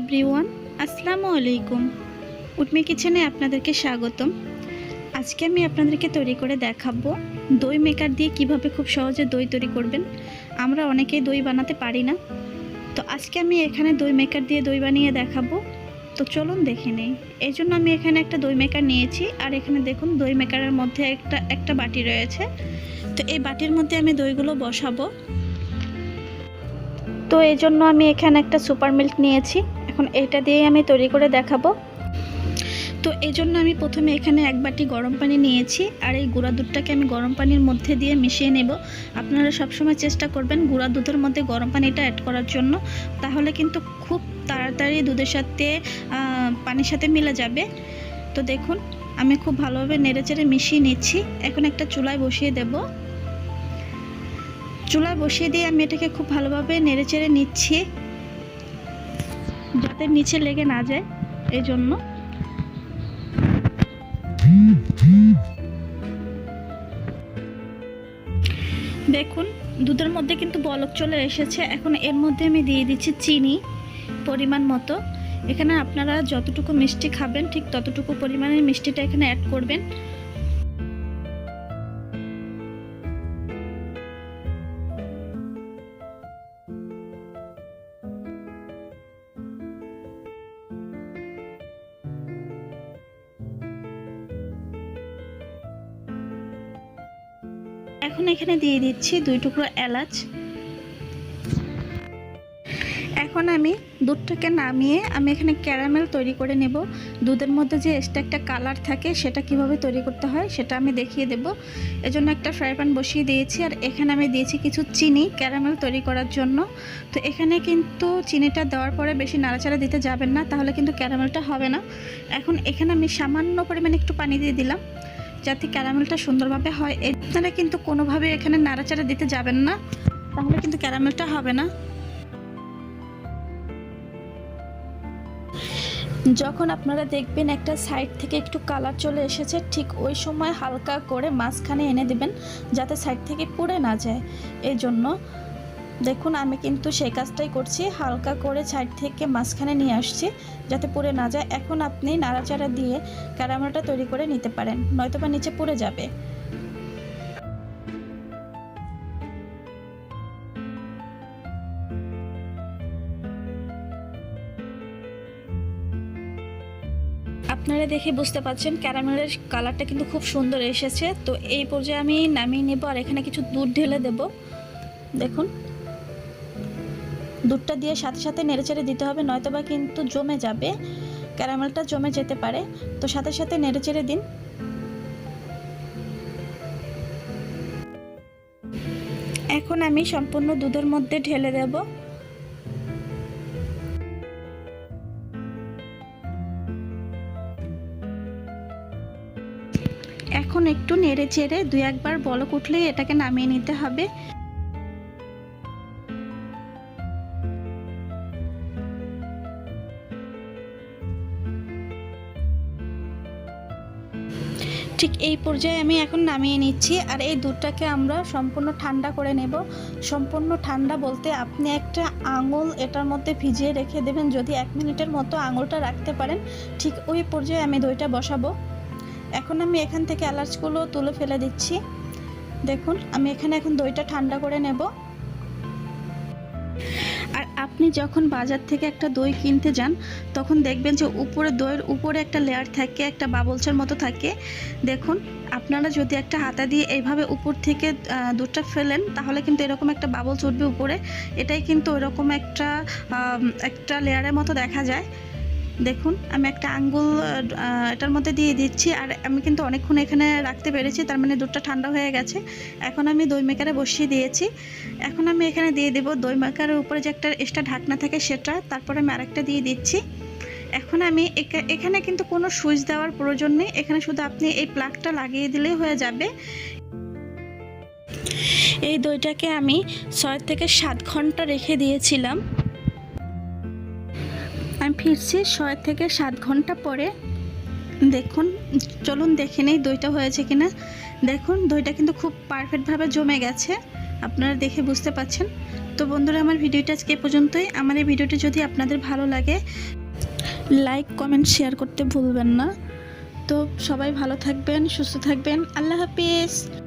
Everyone, আসসালামু আলাইকুম। উটমি কিচেনে আপনাদেরকে স্বাগতম। আজকে আমি আপনাদেরকে তৈরি করে দেখাবো দই মেকার দিয়ে কীভাবে খুব সহজে দই তৈরি করবেন। আমরা অনেকেই দই বানাতে পারি না। তো আজকে আমি এখানে দই মেকার দিয়ে দই বানিয়ে দেখাবো। তো চলুন দেখে নেই। এই জন্য আমি এখানে একটা দই মেকার নিয়েছি। আর এখানে দেখুন, দই মেকারের মধ্যে একটা একটা বাটি রয়েছে। তো এই বাটির মধ্যে আমি দইগুলো বসাবো। তো এই জন্য আমি এখানে একটা সুপার মিল্ক নিয়েছি। এখন এটা দিয়ে আমি তৈরি করে দেখাবো। তো এই জন্য আমি প্রথমে এখানে এক বাটি গরম পানি নিয়েছি আর এই গুঁড়া দুধটাকে আমি গরম পানির মধ্যে দিয়ে মিশিয়ে নেব। আপনারা সবসময় চেষ্টা করবেন গুঁড়া দুধের মধ্যে গরম পানিটা অ্যাড করার জন্য। তাহলে কিন্তু খুব তাড়াতাড়ি দুধের সাথে পানির সাথে মিলে যাবে। তো দেখুন, আমি খুব ভালোভাবে নেড়েচেড়ে মিশিয়ে নিচ্ছি। এখন একটা চুলায় বসিয়ে দেবো। চুলায় বসিয়ে দিয়ে আমি এটাকে খুব ভালোভাবে নেড়েচেড়ে নিচ্ছি, যাতে নিচে লেগে না যায় এই জন্য দেখুন, দুধের মধ্যে কিন্তু বলক চলে এসেছে। এখন এর মধ্যে আমি দিয়ে দিচ্ছি চিনি পরিমাণ মতো। এখানে আপনারা যতটুকু মিষ্টি খাবেন, ঠিক ততটুকু পরিমাণের মিষ্টিটা এখানে অ্যাড করবেন। এখন এখানে দিয়ে দিচ্ছি দুই টুকরো এলাচ। এখন আমি দুধটাকে নামিয়ে আমি এখানে ক্যারামেল তৈরি করে নেব। দুধের মধ্যে যে এক্সট্রা একটা কালার থাকে, সেটা কীভাবে তৈরি করতে হয় সেটা আমি দেখিয়ে দেব। এজন্য একটা ফ্রাই প্যান বসিয়ে দিয়েছি আর এখানে আমি দিয়েছি কিছু চিনি ক্যারামেল তৈরি করার জন্য। তো এখানে কিন্তু চিনিটা দেওয়ার পরে বেশি নাড়াচাড়া দিতে যাবেন না, তাহলে কিন্তু ক্যারামেলটা হবে না। এখন এখানে আমি সামান্য পরিমাণে একটু পানি দিয়ে দিলাম। যাতে ক্যারামেলটা সুন্দরভাবে হয় আপনারা কিন্তু কোনোভাবে এখানে নাড়াচাড়া দিতে যাবেন না, তাহলে কিন্তু ক্যারামেলটা হবে না। যখন আপনারা দেখবেন একটা সাইড থেকে একটু কালার চলে এসেছে, ঠিক ওই সময় হালকা করে মাঝখানে এনে দিবেন, যাতে সাইড থেকে পুড়ে না যায়। এই জন্য দেখুন, আমি কিন্তু সেই কাজটাই করছি। হালকা করে সাইড থেকে মাঝখানে নিয়ে আসছি, যাতে পুড়ে না যায়। এখন আপনি নাড়াচাড়া দিয়ে ক্যারামেলটা তৈরি করে নিতে পারেন, নয়তোবা নিচে পুড়ে যাবে। আপনারা দেখে বুঝতে পারছেন ক্যারামেলের কালারটা কিন্তু খুব সুন্দর এসেছে। তো এই পর্যায়ে আমি নামিয়ে নেব, আর এখানে কিছু দুধ ঢেলে দেব। দেখুন। দুধটা দিয়ে সাথে সাথে নেড়েচেড়ে দিতে হবে, নয়তোবা কিন্তু জমে যাবে। ক্যারামেলটা জমে যেতে পারে। তো সাথে সাথে নেড়েচেড়ে দিন। এখন আমি সম্পূর্ণ দুধের মধ্যে ঢেলে দেব। এখন একটু নেড়ে চেড়ে দু একবার বলক উঠলেই এটাকে নামিয়ে নিতে হবে। ঠিক এই পর্যায়ে আমি এখন নামিয়ে নিচ্ছি আর এই দুধটাকে আমরা সম্পূর্ণ ঠান্ডা করে নেব। সম্পূর্ণ ঠান্ডা বলতে আপনি একটা আঙুল এটার মধ্যে ভিজিয়ে রেখে দেবেন। যদি এক মিনিটের মতো আঙুলটা রাখতে পারেন, ঠিক ওই পর্যায়ে আমি দইটা বসাবো। এখন আমি এখান থেকে এলাচগুলো তুলে ফেলে দিচ্ছি। দেখুন, আমি এখানে এখন দইটা ঠান্ডা করে নেব। আপনি যখন বাজার থেকে একটা দই কিনতে যান, তখন দেখবেন যে উপরে দইয়ের উপরে একটা লেয়ার থাকে, একটা বাবলসের মতো থাকে। দেখুন, আপনারা যদি একটা হাতা দিয়ে এইভাবে উপর থেকে দুধটা ফেলেন, তাহলে কিন্তু এরকম একটা বাবল চড়বে উপরে। এটাই কিন্তু ওইরকম একটা একটা লেয়ারের মতো দেখা যায়। দেখুন, আমি একটা আঙ্গুল এটার মধ্যে দিয়ে দিচ্ছি, আর আমি কিন্তু অনেকক্ষণ এখানে রাখতে পেরেছি, তার মানে দুধটা ঠান্ডা হয়ে গেছে। এখন আমি দই মেকারে বসিয়ে দিয়েছি। এখন আমি এখানে দিয়ে দেবো দই মেকারের উপরে যে একটা এক্সট্রা ঢাকনা থাকে সেটা, তারপরে আমি আরেকটা দিয়ে দিচ্ছি। এখন আমি এখানে কিন্তু কোনো সুইচ দেওয়ার প্রয়োজন নেই, এখানে শুধু আপনি এই প্লাগটা লাগিয়ে দিলেই হয়ে যাবে। এই দইটাকে আমি ছয় থেকে সাত ঘণ্টা রেখে দিয়েছিলাম। আমি ফিরছি ছয় থেকে সাত ঘণ্টা পরে। দেখুন, চলুন দেখে নেই দইটা হয়েছে কিনা। দেখুন, দইটা কিন্তু খুব পারফেক্টভাবে জমে গেছে। আপনারা দেখে বুঝতে পাচ্ছেন। তো বন্ধুরা, আমার ভিডিওটা আজকে পর্যন্তই। আমার এই ভিডিওটি যদি আপনাদের ভালো লাগে লাইক কমেন্ট শেয়ার করতে ভুলবেন না। তো সবাই ভালো থাকবেন, সুস্থ থাকবেন। আল্লাহ হাফিজ।